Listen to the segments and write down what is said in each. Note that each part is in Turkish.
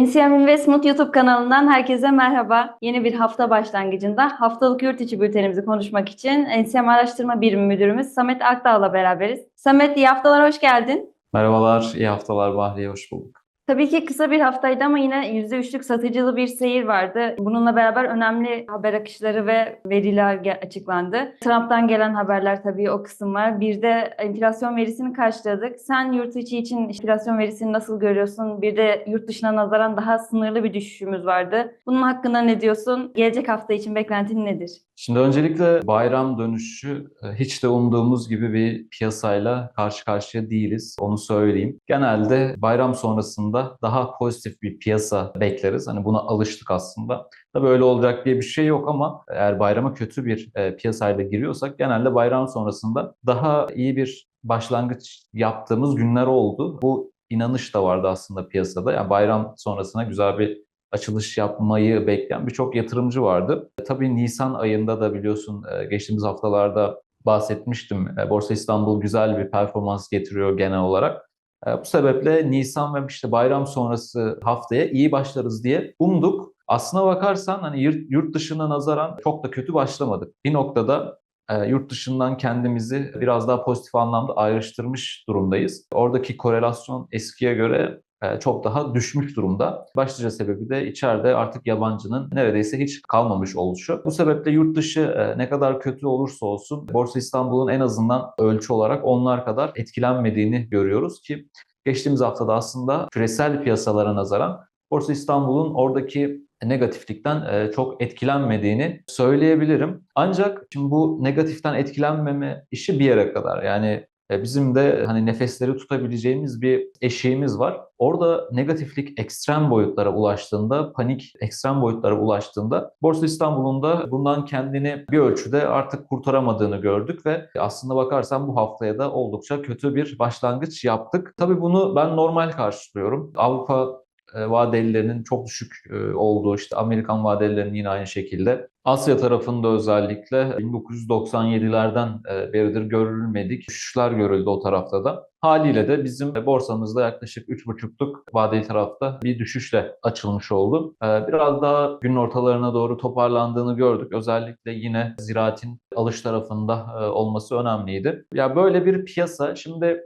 NCM Investment YouTube kanalından herkese merhaba. Yeni bir hafta başlangıcında haftalık yurt içi bültenimizi konuşmak için NCM Araştırma Birimi Müdürümüz Samet Akdağ'la beraberiz. Samet iyi haftalar, hoş geldin. Merhabalar, iyi haftalar Bahriye, hoş bulduk. Tabii ki kısa bir haftaydı ama yine %3'lük satıcılı bir seyir vardı. Bununla beraber önemli haber akışları ve veriler açıklandı. Trump'tan gelen haberler tabii o kısım var. Bir de enflasyon verisini karşıladık. Sen yurt içi için enflasyon verisini nasıl görüyorsun? Bir de yurt dışına nazaran daha sınırlı bir düşüşümüz vardı. Bunun hakkında ne diyorsun? Gelecek hafta için beklentin nedir? Şimdi öncelikle bayram dönüşü e, hiç de umduğumuz gibi bir piyasayla karşı karşıya değiliz. Onu söyleyeyim. Genelde bayram sonrasında daha pozitif bir piyasa bekleriz. Hani buna alıştık aslında. Tabii öyle olacak diye bir şey yok ama eğer bayrama kötü bir e, piyasayla giriyorsak genelde bayram sonrasında daha iyi bir başlangıç yaptığımız günler oldu. Bu inanış da vardı aslında piyasada. Yani bayram sonrasına güzel bir açılış yapmayı bekleyen birçok yatırımcı vardı. Tabii Nisan ayında da biliyorsun e, geçtiğimiz haftalarda bahsetmiştim. E, Borsa İstanbul güzel bir performans getiriyor genel olarak. E, Bu sebeple Nisan ve işte bayram sonrası haftaya iyi başlarız diye umduk. Aslına bakarsan hani yurt, dışına nazaran çok da kötü başlamadık. Bir noktada e, yurt dışından kendimizi biraz daha pozitif anlamda ayrıştırmış durumdayız. Oradaki korelasyon eskiye göre çok daha düşmüş durumda. Başlıca sebebi de içeride artık yabancının neredeyse hiç kalmamış oluşu. Bu sebeple yurt dışı e, ne kadar kötü olursa olsun Borsa İstanbul'un en azından ölçü olarak onlar kadar etkilenmediğini görüyoruz ki geçtiğimiz haftada aslında küresel piyasalara nazaran Borsa İstanbul'un oradaki negatiflikten e, çok etkilenmediğini söyleyebilirim. Ancak şimdi bu negatiften etkilenmeme işi bir yere kadar. Yani e, Bizim de hani nefesleri tutabileceğimiz bir eşiğimiz var. Orada negatiflik ekstrem boyutlara ulaştığında, panik ekstrem boyutlara ulaştığında Borsa İstanbul'un da bundan kendini bir ölçüde artık kurtaramadığını gördük ve aslında bakarsan bu haftaya da oldukça kötü bir başlangıç yaptık. Tabii bunu ben normal karşılıyorum. Avrupa e, vadelilerinin çok düşük e, olduğu işte Amerikan vadelilerinin yine aynı şekilde. Asya tarafında özellikle 1997'lerden e, beridir görülmedik düşüşler görüldü o tarafta da. Haliyle de bizim borsamızda yaklaşık 3,5'luk vadeli tarafta bir düşüşle açılmış oldu. Biraz daha günün ortalarına doğru toparlandığını gördük. Özellikle yine ziraatin alış tarafında olması önemliydi. Ya böyle bir piyasa şimdi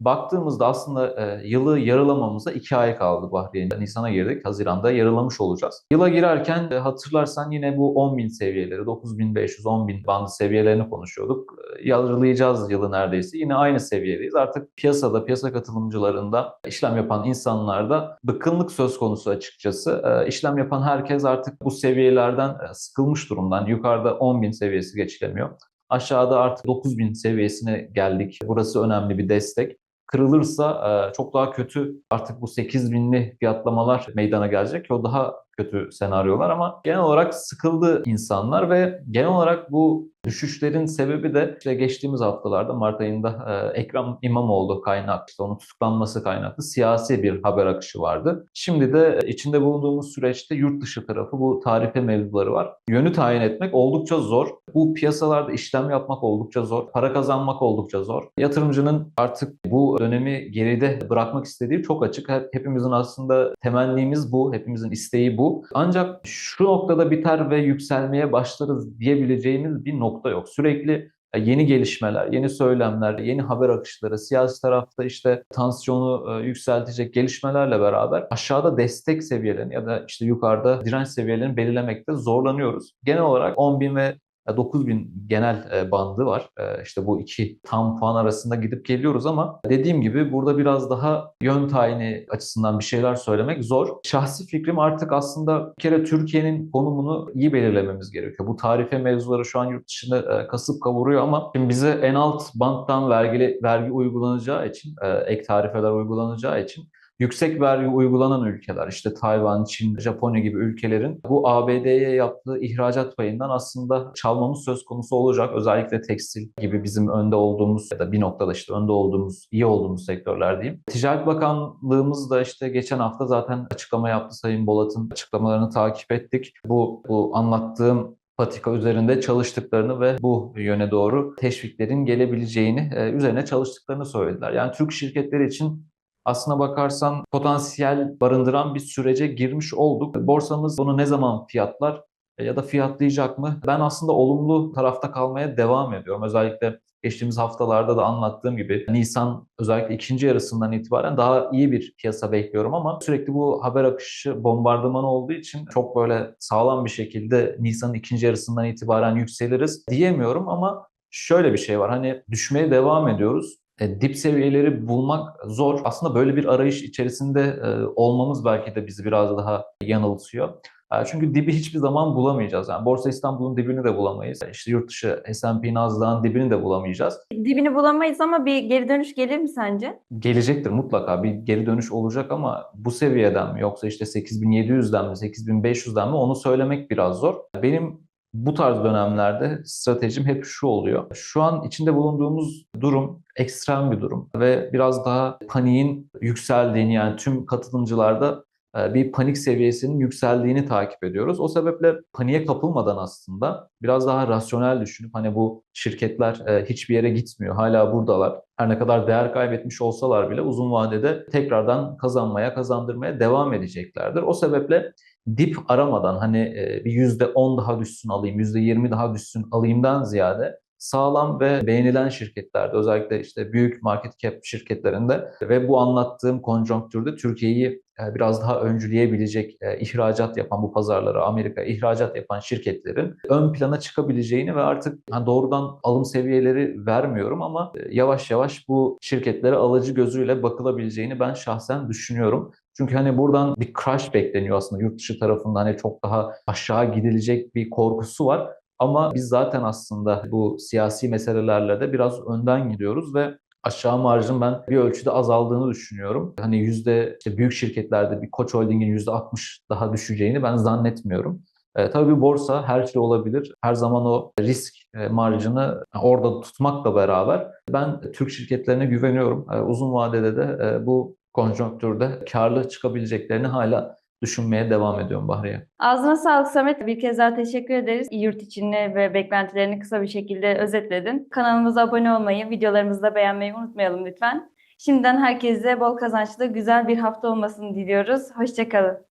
Baktığımızda aslında e, yılı yarılamamıza iki ay kaldı Bahriye. Nisan'a girdik, Haziran'da yarılamış olacağız. Yıla girerken e, hatırlarsan yine bu 10.000 seviyeleri, 9.500, 10.000 bandı seviyelerini konuşuyorduk. E, yarılayacağız yılı neredeyse. Yine aynı seviyedeyiz. Artık piyasada, piyasa katılımcılarında, işlem yapan insanlarda bıkkınlık söz konusu açıkçası. E, işlem yapan herkes artık bu seviyelerden e, sıkılmış durumdan. Yukarıda 10.000 seviyesi geçilemiyor. Aşağıda artık 9000 seviyesine geldik. Burası önemli bir destek kırılırsa e, çok daha kötü artık bu 8 binli fiyatlamalar meydana gelecek. O daha kötü senaryolar ama genel olarak sıkıldı insanlar ve genel olarak bu düşüşlerin sebebi de işte geçtiğimiz haftalarda Mart ayında e, Ekrem İmamoğlu kaynak, işte onun tutuklanması kaynaklı siyasi bir haber akışı vardı. Şimdi de içinde bulunduğumuz süreçte yurt dışı tarafı bu tarife mevzuları var. Yönü tayin etmek oldukça zor. Bu piyasalarda işlem yapmak oldukça zor. Para kazanmak oldukça zor. Yatırımcının artık bu dönemi geride bırakmak istediği çok açık. Hepimizin aslında temennimiz bu. Hepimizin isteği bu. Ancak şu noktada biter ve yükselmeye başlarız diyebileceğimiz bir nokta yok. Sürekli e, yeni gelişmeler, yeni söylemler, yeni haber akışları, siyasi tarafta işte tansiyonu e, yükseltecek gelişmelerle beraber aşağıda destek seviyelerini ya da işte yukarıda direnç seviyelerini belirlemekte zorlanıyoruz. Genel olarak 10 bin ve 9000 genel e, bandı var. E, işte bu iki tam puan arasında gidip geliyoruz ama dediğim gibi burada biraz daha yön tayini açısından bir şeyler söylemek zor. Şahsi fikrim artık aslında bir kere Türkiye'nin konumunu iyi belirlememiz gerekiyor. Bu tarife mevzuları şu an yurt dışında e, kasıp kavuruyor ama şimdi bize en alt banttan vergi, vergi uygulanacağı için, ek tarifeler uygulanacağı için yüksek vergi uygulanan ülkeler işte Tayvan, Çin, Japonya gibi ülkelerin bu ABD'ye yaptığı ihracat payından aslında çalmamız söz konusu olacak. Özellikle tekstil gibi bizim önde olduğumuz ya da bir noktada işte önde olduğumuz, iyi olduğumuz sektörler diyeyim. Ticaret Bakanlığımız da işte geçen hafta zaten açıklama yaptı Sayın Bolat'ın açıklamalarını takip ettik. Bu, bu anlattığım patika üzerinde çalıştıklarını ve bu yöne doğru teşviklerin gelebileceğini üzerine çalıştıklarını söylediler. Yani Türk şirketleri için aslına bakarsan potansiyel barındıran bir sürece girmiş olduk. Borsamız bunu ne zaman fiyatlar e, ya da fiyatlayacak mı? Ben aslında olumlu tarafta kalmaya devam ediyorum. Özellikle geçtiğimiz haftalarda da anlattığım gibi Nisan özellikle ikinci yarısından itibaren daha iyi bir piyasa bekliyorum ama sürekli bu haber akışı bombardımanı olduğu için çok böyle sağlam bir şekilde Nisan'ın ikinci yarısından itibaren yükseliriz diyemiyorum ama şöyle bir şey var. Hani düşmeye devam ediyoruz. E, dip seviyeleri bulmak zor. Aslında böyle bir arayış içerisinde e, olmamız belki de bizi biraz daha yanıltıyor. E, Çünkü dibi hiçbir zaman bulamayacağız. Yani Borsa İstanbul'un dibini de bulamayız. İşte yurt dışı S&P Nasdaq'ın dibini de bulamayacağız. Dibini bulamayız ama bir geri dönüş gelir mi sence? Gelecektir mutlaka bir geri dönüş olacak ama bu seviyeden mi yoksa işte 8700'den mi 8500'den mi onu söylemek biraz zor. Benim bu tarz dönemlerde stratejim hep şu oluyor. Şu an içinde bulunduğumuz durum ekstrem bir durum ve biraz daha paniğin yükseldiğini yani tüm katılımcılarda e, bir panik seviyesinin yükseldiğini takip ediyoruz. O sebeple paniğe kapılmadan aslında biraz daha rasyonel düşünüp hani bu şirketler e, hiçbir yere gitmiyor. Hala buradalar. Her ne kadar değer kaybetmiş olsalar bile uzun vadede tekrardan kazanmaya, kazandırmaya devam edeceklerdir. O sebeple dip aramadan hani e, bir %10 daha düşsün alayım, %20 daha düşsün alayımdan ziyade sağlam ve beğenilen şirketlerde özellikle işte büyük market cap şirketlerinde ve bu anlattığım konjonktürde Türkiye'yi e, biraz daha öncüleyebilecek e, ihracat yapan bu pazarlara Amerika ihracat yapan şirketlerin ön plana çıkabileceğini ve artık doğrudan alım seviyeleri vermiyorum ama e, yavaş yavaş bu şirketlere alıcı gözüyle bakılabileceğini ben şahsen düşünüyorum. Çünkü hani buradan bir crash bekleniyor aslında yurt dışı tarafından hani çok daha aşağı gidilecek bir korkusu var. Ama biz zaten aslında bu siyasi meselelerle de biraz önden gidiyoruz ve aşağı marjın ben bir ölçüde azaldığını düşünüyorum. Hani yüzde işte büyük şirketlerde bir Koç Holding'in yüzde 60 daha düşeceğini ben zannetmiyorum. E, tabii borsa her şey olabilir. Her zaman o risk e, marjını orada tutmakla beraber ben Türk şirketlerine güveniyorum. E, uzun vadede de e, bu konjonktürde karlı çıkabileceklerini hala düşünmeye devam ediyorum Bahriye. Ağzına sağlık Samet. Bir kez daha teşekkür ederiz. Yurt içini ve beklentilerini kısa bir şekilde özetledin. Kanalımıza abone olmayı, videolarımızı da beğenmeyi unutmayalım lütfen. Şimdiden herkese bol kazançlı, güzel bir hafta olmasını diliyoruz. Hoşçakalın.